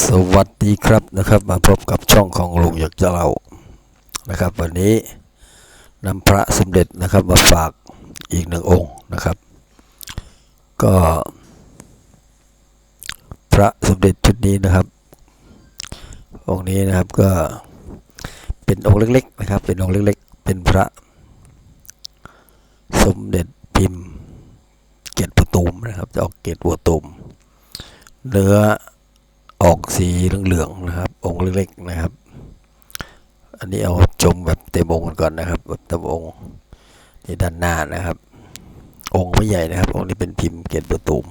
สวัสดีครับนะครับ มาพบกับช่องของลุงอยากจะเล่านะครับ วันนี้นำพระสมเด็จนะครับมาฝากอีกหนึ่งองค์นะครับ ก็ พระสมเด็จชุดนี้นะครับ องค์นี้นะครับก็เป็นองค์เล็กๆนะครับ เป็นองค์เล็กๆ เป็นพระ สมเด็จพิมพ์ เกตประตูมนะครับจะออกเกตบัวตูมเนื้อ ออกสีเหลืองๆนะครับ องค์เล็กๆนะครับ อันนี้เอาชมแบบเต็มองค์กันก่อนนะครับแบบเต็มองค์นี่ด้านหน้านะครับ องค์ไม่ใหญ่นะครับ องค์นี้เป็นพิมพ์เกตประตูม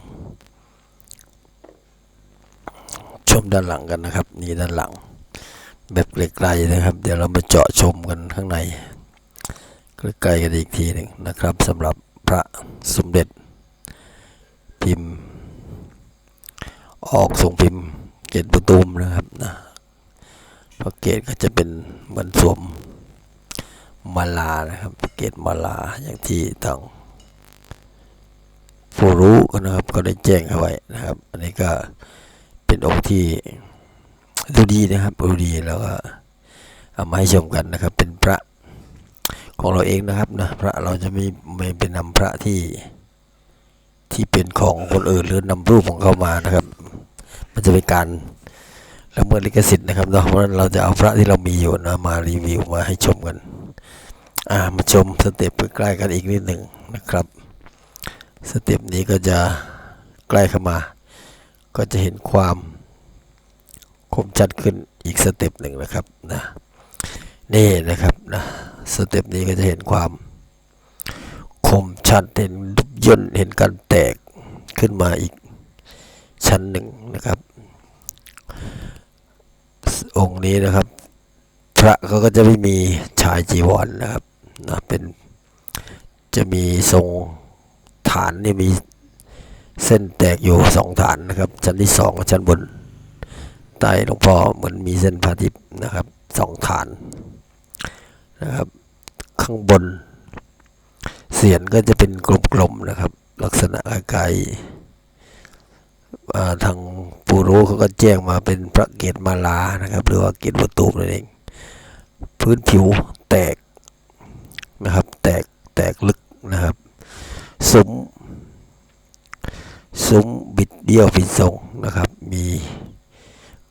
ชมด้านหลังกันนะครับ นี่ด้านหลัง แบบไกลๆนะครับ เดี๋ยวเรามาเจาะชมกันข้างในใกล้ๆกันอีกทีหนึ่งนะครับสำหรับพระสมเด็จพิมพ์ ออกทรงพิมพ์ เกตประตูมนะครับนะพราะเกตก็จะเป็นเหมือนสวมมาลานะครับเกตมาลาอย่างที่ทางผู้รู้นะครับก็ได้แจ้งเอาไว้นะครับ อันนี้ก็เป็นองค์ที่ดูดีนะครับดูดีแล้วก็เอามาให้ชมกันนะครับ เป็นพระของเราเองนะครับนะพระเราจะไม่ไม่เป็นนำพระที่ที่เป็นของคนอื่นหรือนำรูปของเขามานะครับ มันจะเป็นการละเมิดลิขสิทธิ์นะครับเนาะเพราะฉะนั้นเราจะเอาพระที่เรามีอยู่นะมารีวิวมาให้ชมกัน อ่ามาชมสเต็ปใกล้กันอีกนิดหนึ่งนะครับ สเต็ปนี้ก็จะใกล้เข้ามา ก็จะเห็นความคมชัดขึ้นอีกสเต็ปหนึ่งนะครับนะนี่นะครับนะสเต็ปนี้ก็จะเห็นความคมชัดเห็นยุบย่นเห็นการแตกขึ้นมาอีก ชั้นหนึ่งนะครับ องค์นี้นะครับ พระเขาก็จะไม่มีชายจีวรนนะครับนะเป็นจะมีทรงฐานนี่มีเส้นแตกอยู่สองฐานนะครับ ชั้นที่สองกับชั้นบนใต้หลวงพ่อเหมือนมีเส้นพาทิพย์นะครับสองฐานนะครับ ข้างบนเสียนก็จะเป็นกลมๆนะครับ ลักษณะคล้าย ทางปูรู้เขาก็แจ้งมาเป็นพระเกศมาลานะครับ หรือว่าเกศวัตูมนั่นเอง พื้นผิวแตกนะครับ แตกแตกลึกนะครับซุ้มซุ้มบิดเดี่ยวผิดทรงนะครับ มี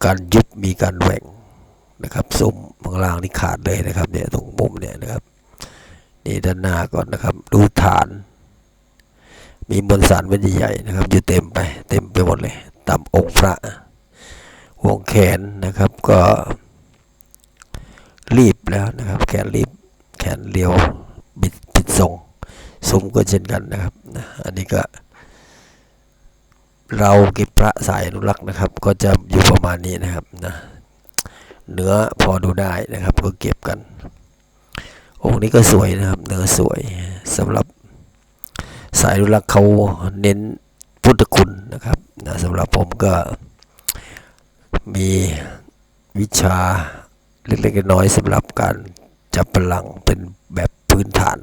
การยุบมีการแหว่งนะครับซุ้มข้างล่างนี่ขาดเลยนะครับเนี่ยตรงมุมเนี่ยนะครับนี่ด้านหน้าก่อนนะครับ ดูฐาน มีมวลสารเม็ดใหญ่ๆนะครับ อยู่เต็มไปเต็มไปหมดเลยตามองค์พระวงแขนนะครับก็รีบแล้วนะครับ แขนรีบแขนเรียวบิดผิดทรงซุ้มก็เช่นกันนะครับนะอันนี้ก็เราเก็บพระสายอนุรักษ์นะครับ ก็จะอยู่ประมาณนี้นะครับนะเนื้อพอดูได้นะครับ ก็เก็บกัน องค์นี้ก็สวยนะครับ เนื้อสวยสำหรับ สายอนุรักษ์เขาเน้นพุทธคุณนะครับนะสำหรับผมก็มีวิชาเล็กๆน้อยๆสำหรับการจับพลังเป็นแบบพื้นฐาน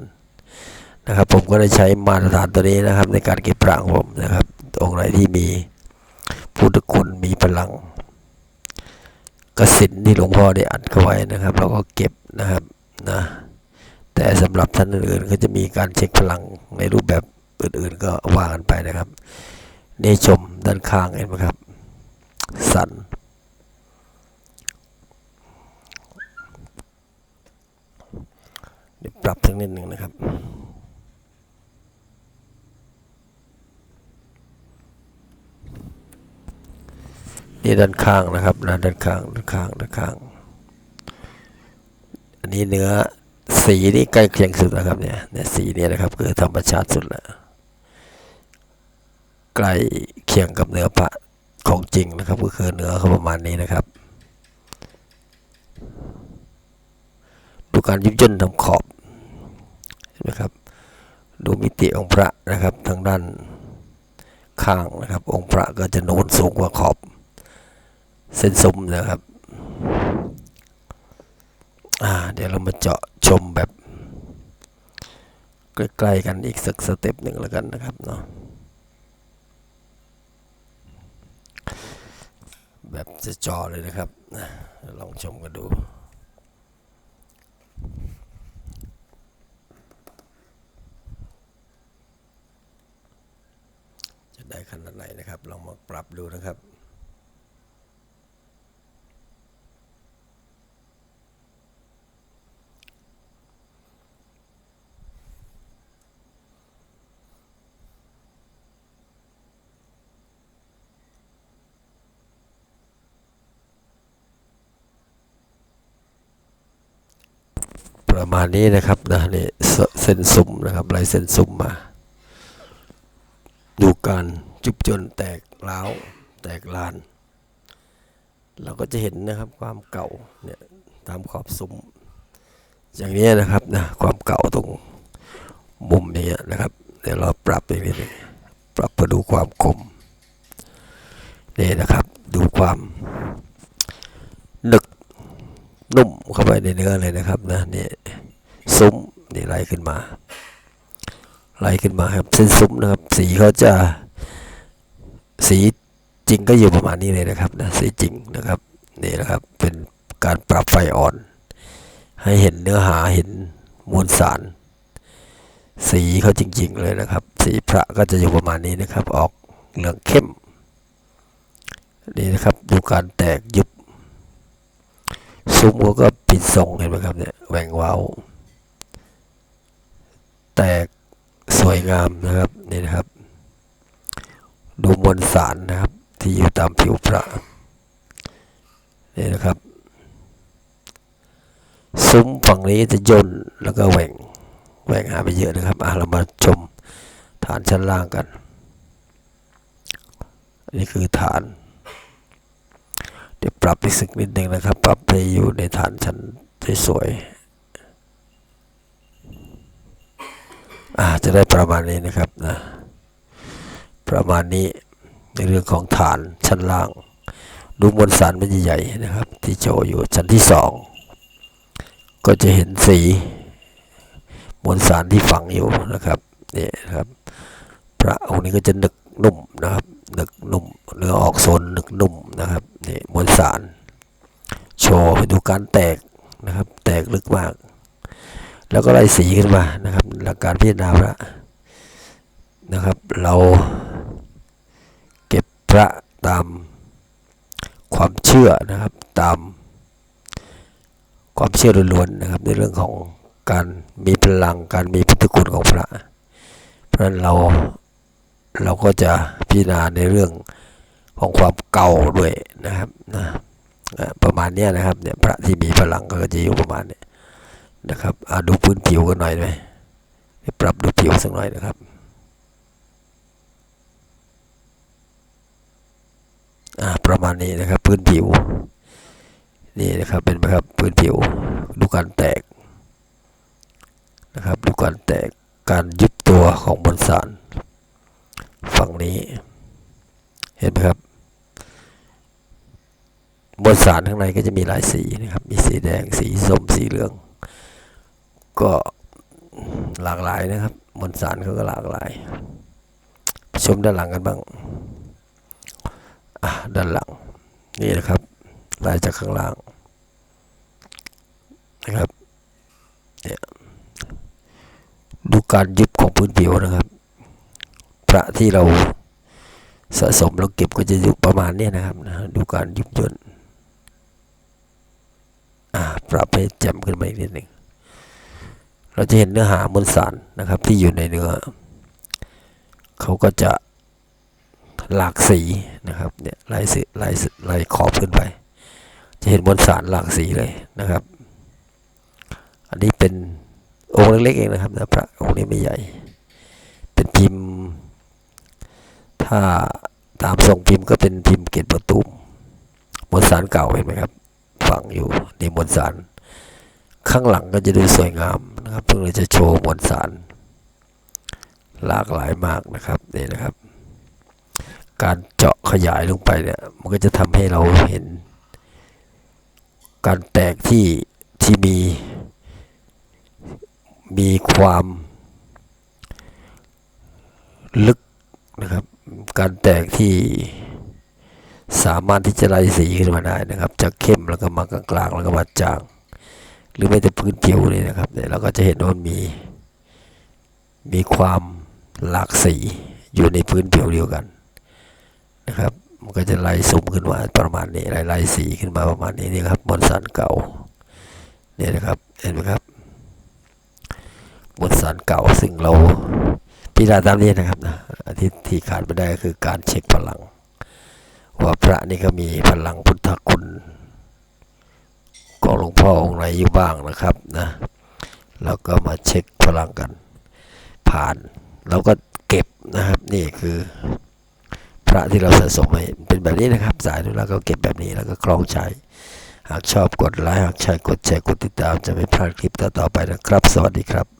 นะครับผมก็ได้ใช้มาตรฐานตัวนี้นะครับ ในการเก็บพระของผมนะครับ องค์ไหนที่มีพุทธคุณมีพลังกสินที่หลวงพ่อได้อัดเข้าไว้นะครับ เราก็เก็บนะครับนะแต่สำหรับท่านอื่นก็จะมีการเช็คพลังในรูปแบบ อื่นๆก็ว่ากันไปนะครับนี่ชมด้านข้างเห็นไหมครับ สัน เดี๋ยวปรับสักนิดหนึ่งนะครับนี่ด้านข้างนะครับนะด้านข้างด้านข้างด้านข้าง อันนี้เนื้อสีนี่ใกล้เคียงสุดนะครับเนี่ยเนี่ยสีนี่นะครับคือธรรมชาติสุดแล้ว ใกล้เคียงกับเนื้อพระของจริงนะครับ ก็คือเนื้อเขาประมาณนี้นะครับ ดูการยิบย่นทำขอบเห็นไหมครับ ดูมิติองค์พระนะครับทางด้านข้างนะครับ องค์พระก็จะโน้นสูงกว่าขอบ เส้นซุ้มนะครับเดี๋ยวเรามาเจาะชมแบบใกล้ๆกันอีกสักสเต็ปหนึ่งแล้วกันนะครับเนาะ แบบจะจอเลยนะครับ ลองชมกันดูจะได้ขนาดไหนนะครับ ลองมาปรับดูนะครับ ประมาณนี้นะครับนะนี่เสเส้นซุ้มนะครับลายเส้นซุ้มมา ดูการจุบจนแตกร้าวแตกลาน เราก็จะเห็นนะครับความเก่าเนี่ยตามขอบซุ้มอย่างนี้นะครับนะความเก่าตรงมุมนี้นะครับ เดี๋ยวเราปรับอีกนิดนึงปรับเพื่อดูความคมนี่นะครับดูความหนึกนุ่มเข้าไปในเนื้อเลยนะครับนะนี่ ซุ้มนี่ไล่ขึ้นมา ไล่ขึ้นมาครับเส้นซุ้มนะครับ สีเขาจะสีจริงก็อยู่ประมาณนี้เลยนะครับนะสีจริงนะครับนี่นะครับเป็นการปรับไฟอ่อน ให้เห็นเนื้อหาเห็นมวลสาร สีเขาจริง ๆ เลยนะครับ สีพระก็จะอยู่ประมาณนี้นะครับ ออกเหลืองเข้มนี่นะครับดูการแตกยุบซุ้มก็ปิดทรงเห็นไหมครับเนี่ยแหว่งเว้า แตกสวยงามนะครับนี่นะครับ ดูมวลสารนะครับ ที่อยู่ตามผิวพระนี่นะครับ ซุ้มฝั่งนี้จะย่นแล้วก็แหว่งแหว่งหาไปเยอะนะครับอะเรามาชมฐานชั้นล่างกันนนี้คือฐาน เดี๋ยวปรับอีกสักนิดนึงนะครับ ปรับให้อยู่ในฐานชั้นสวยๆ อ่าจะได้ประมาณนี้นะครับนะประมาณนี้ในเรื่องของฐานชั้นล่าง ดูมวลสารมันใหญ่ๆนะครับ ที่โชว์อยู่ชั้นที่สองก็จะเห็นสีมวลสารที่ฝังอยู่นะครับนี่นะครับพระองค์นี้ก็จะหนึกนุ่มนะครับหนึกนุ่มเนื้อออกโซนหนึกนุ่มนะครับนี่มวลสาร โชว์ไปดูการแตกนะครับ แตกลึกมาก แล้วก็ไล่สีขึ้นมานะครับ การพิจารณาพระนะครับ เราเก็บพระตามความเชื่อนะครับตามความเชื่อล้วนๆนะครับ ในเรื่องของการมีพลังการมีพุทธคุณของพระ เพราะฉะนั้นเราเราก็จะพิจารณาในเรื่องของความเก่าด้วยนะครับนะประมาณนี้นะครับเนี่ยพระที่มีพลังก็จะอยู่ประมาณนี้นะครับดูพื้นผิวกันหน่อยไหม ปรับดูผิวสักหน่อยนะครับอะประมาณนี้นะครับ พื้นผิว นี่นะครับเป็นไหมครับพื้นผิว ดูการแตกนะครับ ดูการแตกการยุบตัวของมวลสาร ฝั่งนี้ เห็นไหมครับมวลสารข้างในก็จะมีหลายสีนะครับ มีสีแดงสีส้มสีเหลือง ก็ หลากหลายนะครับ มวลสารเขาก็หลากหลายชมด้านหลังกันบ้างอะด้านหลังนี่นะครับลายจากข้างล่างนะครับเนี่ยดูการยุบของพื้นผิวนะครับ พระที่เราสะสมเราเก็บก็จะอยู่ประมาณนี้นะครับนะดูการยุบย่นอ่าปรับให้แจ่มขึ้นมาอีกนิดหนึ่ง เราจะเห็นเนื้อหามวลสารนะครับที่อยู่ในเนื้อ เขาก็จะหลากสีนะครับเนี่ยลายสีลายลายขอบขึ้นไป จะเห็นมวลสารหลากสีเลยนะครับ อันนี้เป็นองค์เล็กๆเองนะครับนะพระองค์นี้ไม่ใหญ่ เป็นพิมพ์ ถ้าตามทรงพิมพ์ก็เป็นพิมพ์เกตประตูมมวลสารเก่าเห็นไหมครับฝังอยู่ในมวลสาร ข้างหลังก็จะดูสวยงามนะครับเพื่อเราจะโชว์มวลสารหลากหลายมากนะครับนี่นะครับ การเจาะขยายลงไปเนี่ยมันก็จะทำให้เราเห็น การแตกที่ที่มี มีความลึกนะครับ การแตกที่สามารถที่จะไล่สีขึ้นมาได้นะครับ จากเข้มแล้วก็มากลางๆแล้วก็มาจาง หรือไม่แต่พื้นผิวนี่นะครับเนี่ยเราก็จะเห็นว่ามันมี มีความหลากสีอยู่ในพื้นผิวเดียวกันนะครับ มันก็จะไล่สุ่มขึ้นมาประมาณนี้ไล่ไล่สีขึ้นมาประมาณนี้นี่ครับมวลสารเก่าเนี่ยนะครับเห็นไหมครับมวลสารเก่าซึ่งเราพิจารณาตามนี้นะครับนะที่ที่ขาดไม่ได้ก็คือการเช็คพลัง ว่าพระนี่ก็มีพลังพุทธคุณ พ่อองค์ไหนอยู่บ้างนะครับนะแล้วก็มาเช็คพลังกัน ผ่านเราก็เก็บนะครับนี่คือ พระที่เราสะสมมาเป็นแบบนี้นะครับ สายดูแล้วก็เก็บแบบนี้แล้วก็คล้องใช้หากชอบกดไลค์หากใช่กดแชร์กดติดตามจะไม่พลาดคลิปต่อๆไปนะครับ สวัสดีครับ